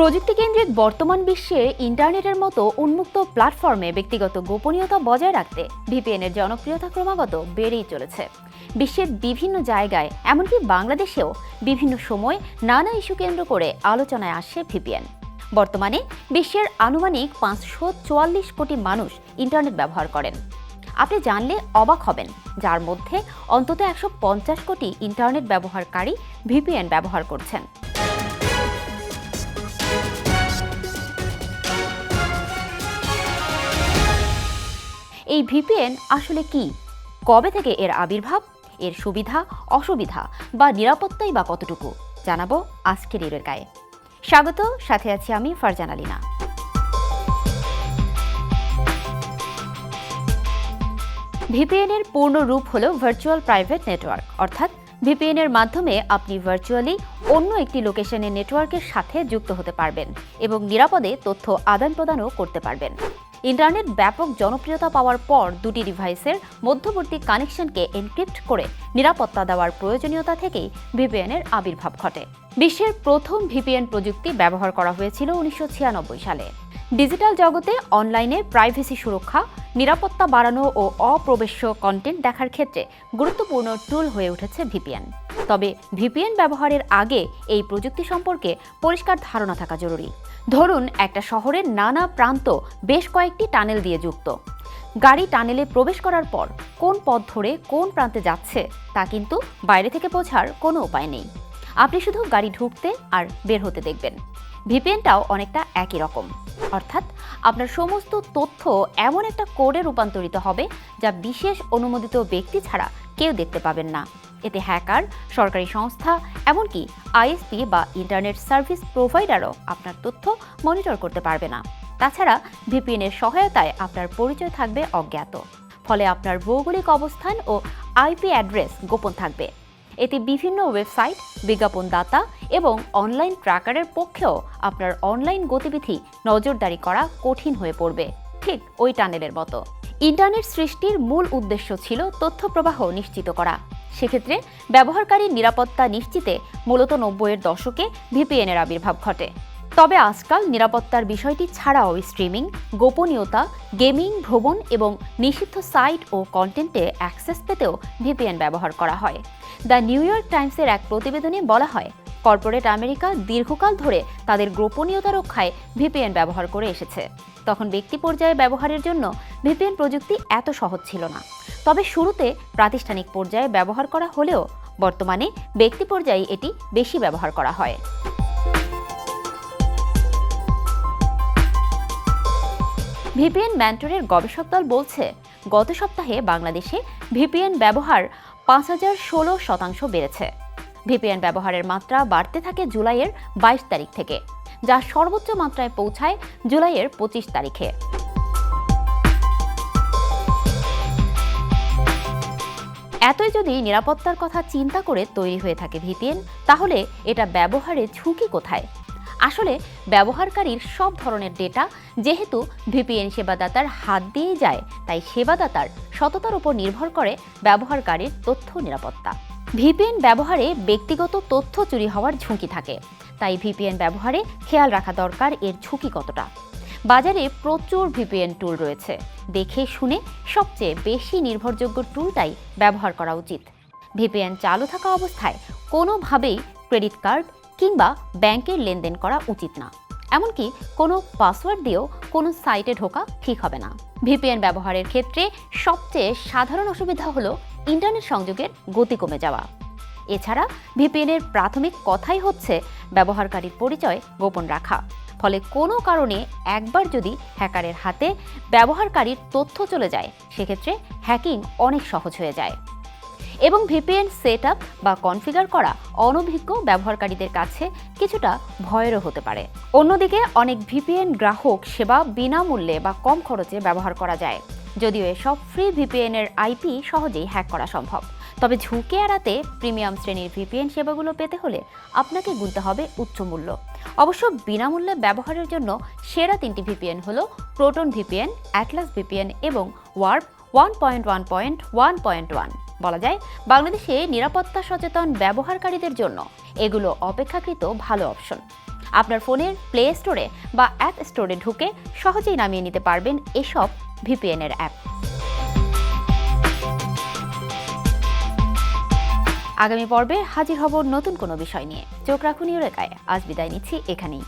প্রযুক্তি কেন্দ্রিক বর্তমান বিশ্বে ইন্টারনেটের মতো উন্মুক্ত প্ল্যাটফর্মে ব্যক্তিগত গোপনীয়তা বজায় রাখতে ভিপিএন এর জনপ্রিয়তা ক্রমাগত বেড়েই চলেছে। বিশ্বের বিভিন্ন জায়গায়, এমনকি বাংলাদেশেও বিভিন্ন সময় নানা ইস্যু কেন্দ্র করে আলোচনায় আসে ভিপিএন। বর্তমানে বিশ্বের আনুমানিক পাঁচশো চুয়াল্লিশ কোটি মানুষ ইন্টারনেট ব্যবহার করেন। আপনি জানলে অবাক হবেন, যার মধ্যে অন্তত একশো পঞ্চাশ কোটি ইন্টারনেট ব্যবহারকারী ভিপিএন ব্যবহার করছেন। এই ভিপিএন আসলে কি? কবে থেকে এর আবির্ভাব? এর সুবিধা, অসুবিধা বা নিরাপত্তাই বা কতটুকু? জানাব আজকের এর গায়ে স্বাগত, সাথে আছি আমি ফারজান আলিনা ভিপিএন এর পূর্ণ রূপ হল ভার্চুয়াল প্রাইভেট নেটওয়ার্ক অর্থাৎ ভিপিএন এর মাধ্যমে আপনি ভার্চুয়ালি অন্য একটি লোকেশনের নেটওয়ার্কের সাথে যুক্ত হতে পারবেন এবং নিরাপদে তথ্য আদান প্রদানও করতে পারবেন। ইন্টারনেট ব্যাপক জনপ্রিয়তা পাওয়ার পর দুটি ডিভাইসের মধ্যবর্তী কানেকশনকে এনক্রিপ্ট করে নিরাপত্তা দেওয়ার প্রয়োজনীয়তা থেকেই ভিপিএন এর আবির্ভাব ঘটে। বিশ্বের প্রথম ভিপিএন প্রযুক্তি ব্যবহার করা হয়েছিল উনিশশো ছিয়ানব্বই সালে। ডিজিটাল জগতে অনলাইনে প্রাইভেসি সুরক্ষা, নিরাপত্তা বাড়ানো ও অপ্রবেশ্য কন্টেন্ট দেখার ক্ষেত্রে গুরুত্বপূর্ণ টুল হয়ে উঠেছে ভিপিএন। তবে ভিপিএন ব্যবহারের আগে এই প্রযুক্তি সম্পর্কে পরিষ্কার ধারণা থাকা জরুরি। ধরুন, একটা শহরের নানা প্রান্ত বেশ কয়েকটি টানেল দিয়ে যুক্ত। গাড়ি টানেলে প্রবেশ করার পর কোন পথ ধরে কোন প্রান্তে যাচ্ছে তা কিন্তু বাইরে থেকে বোঝার কোনো উপায় নেই। আপনি শুধু গাড়ি ঢুকতে আর বের হতে দেখবেন। ভিপিএনটাও অনেকটা একই রকম। অর্থাৎ আপনার সমস্ত তথ্য এমন একটা কোডে রূপান্তরিত হবে যা বিশেষ অনুমোদিত ব্যক্তি ছাড়া কেউ দেখতে পাবেন না। এতে হ্যাকার, সরকারি সংস্থা, এমনকি আইএসপি বা ইন্টারনেট সার্ভিস প্রোভাইডারও আপনার তথ্য মনিটর করতে পারবে না। তাছাড়া ভিপিএনের সহায়তায় আপনার পরিচয় থাকবে অজ্ঞাত। ফলে আপনার ভৌগোলিক অবস্থান ও আইপি অ্যাড্রেস গোপন থাকবে। এতে বিভিন্ন ওয়েবসাইট, বিজ্ঞাপনদাতা এবং অনলাইন ট্র্যাকারের পক্ষেও আপনার অনলাইন গতিবিধি নজরদারি করা কঠিন হয়ে পড়বে। ঠিক ওই টানেলের মতো। ইন্টারনেট সৃষ্টির মূল উদ্দেশ্য ছিল তথ্য প্রবাহ নিশ্চিত করা। সেক্ষেত্রে ব্যবহারকারীর নিরাপত্তা নিশ্চিতে মূলত নব্বইয়ের দশকে ভিপিএনের আবির্ভাব ঘটে। তবে আজকাল নিরাপত্তার বিষয়টি ছাড়াও স্ট্রিমিং গোপনীয়তা গেমিং ভ্রমণ এবং নিষিদ্ধ সাইট ও কন্টেন্টে অ্যাক্সেস পেতেও ভিপিএন ব্যবহার করা হয়। দ্য নিউ ইয়র্ক টাইমসের এক প্রতিবেদনে বলা হয় কর্পোরেট আমেরিকা দীর্ঘকাল ধরে তাদের গোপনীয়তা রক্ষায় ভিপিএন ব্যবহার করে এসেছে। তখন ব্যক্তি পর্যায়ে ব্যবহারের জন্য ভিপিএন প্রযুক্তি এত সহজ ছিল না। তবে শুরুতে প্রাতিষ্ঠানিক পর্যায়ে ব্যবহার করা হলেও বর্তমানে ব্যক্তি পর্যায়ে এটি বেশি ব্যবহার করা হয়। ভিপিএন ম্যান্টরের গবেষক দল বলছে, গত সপ্তাহে বাংলাদেশে ভিপিএন ব্যবহার পাঁচ হাজার ষোলো শতাংশ বেড়েছে। ভিপিএন ব্যবহারের মাত্রা বাড়তে থাকে জুলাইয়ের বাইশ তারিখ থেকে, যা সর্বোচ্চ মাত্রায় পৌঁছায় জুলাইয়ের পঁচিশ তারিখে। এতই যদি নিরাপত্তার কথা চিন্তা করে তৈরি হয়ে থাকে ভিপিএন, তাহলে এটা ব্যবহারের ঝুঁকি কোথায়? আসলে ব্যবহারকারীর সব ধরনের ডেটা যেহেতু ভিপিএন সেবাদাতার হাত দিয়ে যায়, তাই সেবাদাতার সততার উপর নির্ভর করে ব্যবহারকারীর তথ্য নিরাপত্তা। ভিপিএন ব্যবহারে ব্যক্তিগত তথ্য চুরি হওয়ার ঝুঁকি থাকে, তাই ভিপিএন ব্যবহারে খেয়াল রাখা দরকার এর ঝুঁকি কতটা। বাজারে প্রচুর ভিপিএন টুল রয়েছে, দেখে শুনে সবচেয়ে বেশি নির্ভরযোগ্য টুলটাই ব্যবহার করা উচিত। ভিপিএন চালু থাকা অবস্থায় কোনোভাবেই ক্রেডিট কার্ড কিংবা ব্যাংকের লেনদেন করা উচিত না। এমনকি কোনো পাসওয়ার্ড দিয়েও কোনো সাইটে ঢোকা ঠিক হবে না। ভিপিএন ব্যবহারের ক্ষেত্রে সবচেয়ে সাধারণ অসুবিধা হলো ইন্টারনেট সংযোগের গতি কমে যাওয়া। এছাড়া ভিপিএনের প্রাথমিক কথাই হচ্ছে ব্যবহারকারীর পরিচয় গোপন রাখা। ফলে কোনো কারণে একবার যদি হ্যাকারের হাতে ব্যবহারকারীর তথ্য চলে যায়, সেক্ষেত্রে হ্যাকিং অনেক সহজ হয়ে যায়। এবং ভিপিএন সেট আপ বা কনফিগার করা অনভিজ্ঞ ব্যবহারকারীদের কাছে কিছুটা ভয়েরও হতে পারে। অন্যদিকে অনেক ভিপিএন গ্রাহক সেবা বিনামূল্যে বা কম খরচে ব্যবহার করা যায়। যদিও এসব ফ্রি ভিপিএন এর আইপি সহজেই হ্যাক করা সম্ভব। তবে ঝুঁকি এড়াতে প্রিমিয়াম শ্রেণির ভিপিএন সেবাগুলো পেতে হলে আপনাকে গুনতে হবে উচ্চ মূল্য। অবশ্য বিনামূল্যে ব্যবহারের জন্য সেরা তিনটি ভিপিএন হলো প্রোটন ভিপিএন অ্যাটলাস ভিপিএন এবং Warp one point one point one point one বলা যায়, বাংলাদেশে নিরাপত্তা সচেতন ব্যবহারকারীদের জন্য এগুলো অপেক্ষাকৃত ভালো অপশন। আপনার ফোনের প্লে স্টোরে বা অ্যাপ স্টোরে ঢুকে সহজেই নামিয়ে নিতে পারবেন এসব ভিপিএনের অ্যাপ। আগামী পর্বে হাজির হব নতুন কোনো বিষয় নিয়ে। চোখ রাখুন ইউরেকায়। আজ বিদায় নিচ্ছি এখানেই।